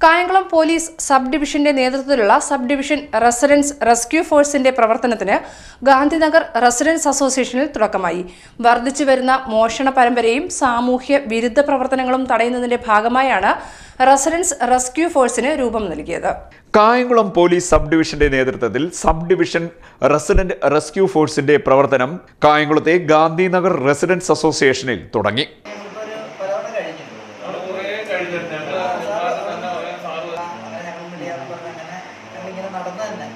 Kayamkulam police sub ഡിവിഷന്റെ നേതൃത്വത്തിലുള്ള sub division residence rescue ഫോഴ്സിന്റെ പ്രവർത്തനത്തിന് ഗാന്ധിനഗർ റെസിഡൻസ് അസോസിയേഷനിൽ തുടക്കമായി. വർദ്ധിച്ചു വരുന്ന മോഷണ പരമ്പരയും സാമൂഹ്യ വിരുദ്ധ പ്രവർത്തനങ്ങളും തടയുന്നതിന്റെ ഭാഗമായാണ് റെസിഡൻസ് റെസ്ക്യൂ ഫോഴ്സിന് രൂപം നൽകിയത്. കായംകുളം പോലീസ് സബ് ഡിവിഷന്റെ നേതൃത്വത്തിൽ സബ് ഡിവിഷൻ റെസിഡന്റ് റെസ്ക്യൂ ഫോഴ്സിന്റെ പ്രവർത്തനം കായംകുളത്തെ ഗാന്ധിനഗർ റെസിഡൻസ് അസോസിയേഷനിൽ തുടങ്ങി ഇങ്ങനെ നടന്നു തന്നെ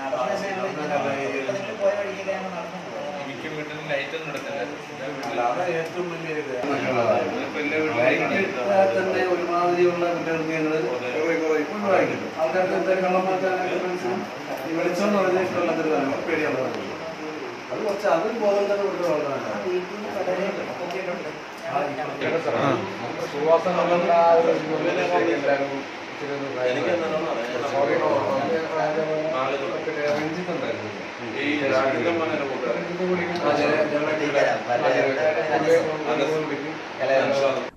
നടന്ന പോയ വഴിക്കൊക്കെ ഞങ്ങൾ നടന്നു മിക്ക വീട്ടിലും ലൈറ്റ് ഒന്നും തന്നെ ഒരുമാതിരിയുള്ള കുട്ടികൾക്ക് ഞങ്ങൾ ഒഴിവാക്കിയിട്ടു ആൾക്കാർക്ക് എന്തായാലും കള്ളം മാറ്റാനൊക്കെ മനസ്സിലും ഈ വെളിച്ചം എന്ന് പറഞ്ഞാൽ ഇഷ്ടമുള്ളതൊരു പേടിയുള്ളതാണ് അത് കുറച്ച് അതും ബോധം തന്നെ കൊടുത്ത വളരെ വീട്ടിൽ നിന്ന് പലരെയും പൊക്കിയിട്ടുണ്ട്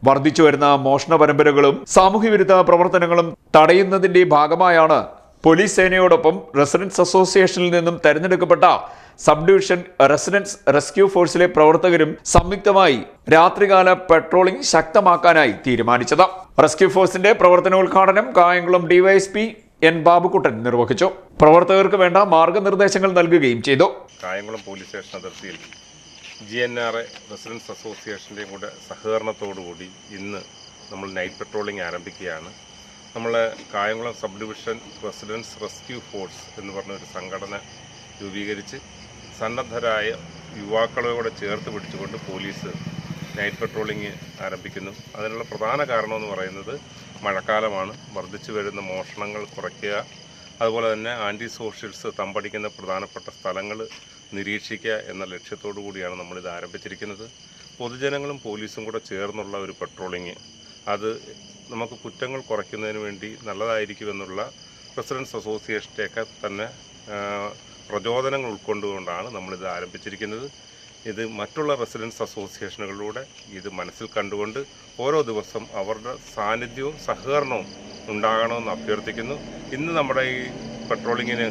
വർദ്ധിച്ചു വരുന്ന മോഷണ പരമ്പരകളും സാമൂഹ്യവിരുദ്ധ പ്രവർത്തനങ്ങളും തടയുന്നതിന്റെ ഭാഗമായാണ് പോലീസ് സേനയോടൊപ്പം റെസിഡൻസ് അസോസിയേഷനിൽ നിന്നും തെരഞ്ഞെടുക്കപ്പെട്ട സബ് ഡിവിഷൻ റെസിഡൻസ് റെസ്ക്യൂ ഫോഴ്സിലെ പ്രവർത്തകരും സംയുക്തമായി രാത്രികാല പെട്രോളിംഗ് ശക്തമാക്കാനായി തീരുമാനിച്ചത്. റെസ്ക്യൂ ഫോഴ്സിന്റെ പ്രവർത്തനോദ്ഘാടനം കായംകുളം ഡിവൈഎസ്പി എൻ ബാബുക്കുട്ടൻ നിർവഹിച്ചു. പ്രവർത്തകർക്ക് വേണ്ട മാർഗനിർദ്ദേശങ്ങൾ നൽകുകയും ചെയ്തു. കായംകുളം പോലീസ് സ്റ്റേഷൻ അതിർത്തിയിൽ G N R A residence അസോസിയേഷന്റെയും കൂടെ സഹകരണത്തോടുകൂടി ഇന്ന് നമ്മൾ നൈറ്റ് പെട്രോളിംഗ് ആരംഭിക്കുകയാണ്. നമ്മൾ Kayamkulam sub division residence rescue force എന്ന് പറഞ്ഞ ഒരു സംഘടന രൂപീകരിച്ച് സന്നദ്ധരായ യുവാക്കളെ കൂടെ ചേർത്ത് പിടിച്ചുകൊണ്ട് പോലീസ് നൈറ്റ് പെട്രോളിങ് ആരംഭിക്കുന്നു. അതിനുള്ള പ്രധാന കാരണമെന്ന് പറയുന്നത് മഴക്കാലമാണ്. വർദ്ധിച്ചു വരുന്ന മോഷണങ്ങൾ കുറയ്ക്കുക അതുപോലെ തന്നെ ആന്റി സോഷ്യൽസ് തമ്പടിക്കുന്ന പ്രധാനപ്പെട്ട സ്ഥലങ്ങൾ നിരീക്ഷിക്കുക എന്ന ലക്ഷ്യത്തോടു കൂടിയാണ് നമ്മളിത് ആരംഭിച്ചിരിക്കുന്നത്. പൊതുജനങ്ങളും പോലീസും കൂടെ ചേർന്നുള്ള ഒരു പെട്രോളിങ് അത് നമുക്ക് കുറ്റങ്ങൾ കുറയ്ക്കുന്നതിന് വേണ്ടി നല്ലതായിരിക്കുമെന്നുള്ള റെസിഡൻസ് അസോസിയേഷന്റെയൊക്കെ തന്നെ പ്രചോദനങ്ങൾ ഉൾക്കൊണ്ടുകൊണ്ടാണ് നമ്മളിത് ആരംഭിച്ചിരിക്കുന്നത്. ഇത് മറ്റുള്ള റെസിഡൻസ് അസോസിയേഷനുകളിലൂടെ ഇത് മനസ്സിൽ കണ്ടുകൊണ്ട് ഓരോ ദിവസം അവരുടെ സാന്നിധ്യവും സഹകരണവും ഉണ്ടാകണമെന്ന് അഭ്യർത്ഥിക്കുന്നു. ഇന്ന് നമ്മുടെ ഈ പെട്രോളിങ്ങിന്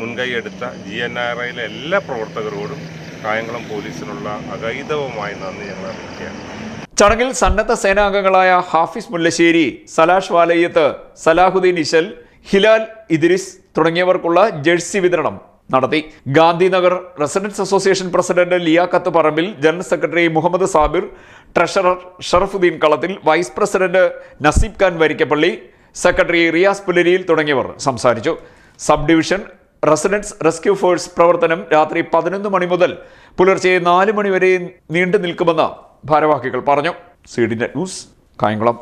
മുൻകൈയെടുത്ത ജി എൻ ആർ ഐയിലെ എല്ലാ പ്രവർത്തകരോടും കായംകുളം പോലീസിനുള്ള അഗൈതവുമായി നന്ദി ഞങ്ങൾ അറിയിക്കുകയാണ്. ചടങ്ങിൽ സന്നദ്ധ സേനാംഗങ്ങളായ ഹാഫിസ് മുല്ലശ്ശേരി സലാഷ് വാലയ്യത്ത് സലാഹുദ്ദീൻ ഇശൽ ഹിലാൽ ഇദ്രിസ് തുടങ്ങിയവർക്കുള്ള ജേഴ്സി വിതരണം. നടത്തി. Gandhinagar residence association president Liyaqat Parambil general secretary Muhammad Sabir treasurer Sharafuddin Kalathil vice president Naseeb Khan Varikkappally secretary Riyas Pulariyil തുടങ്ങിയവർ സംസാരിച്ചു. Sub division residence rescue force പ്രവർത്തനം രാത്രി പതിനൊന്ന് മണി മുതൽ പുലർച്ചെ നാല് മണി വരെ നീണ്ടു നിൽക്കുമെന്ന് ഭാരവാഹികൾ പറഞ്ഞു. C D news Kayamkulam.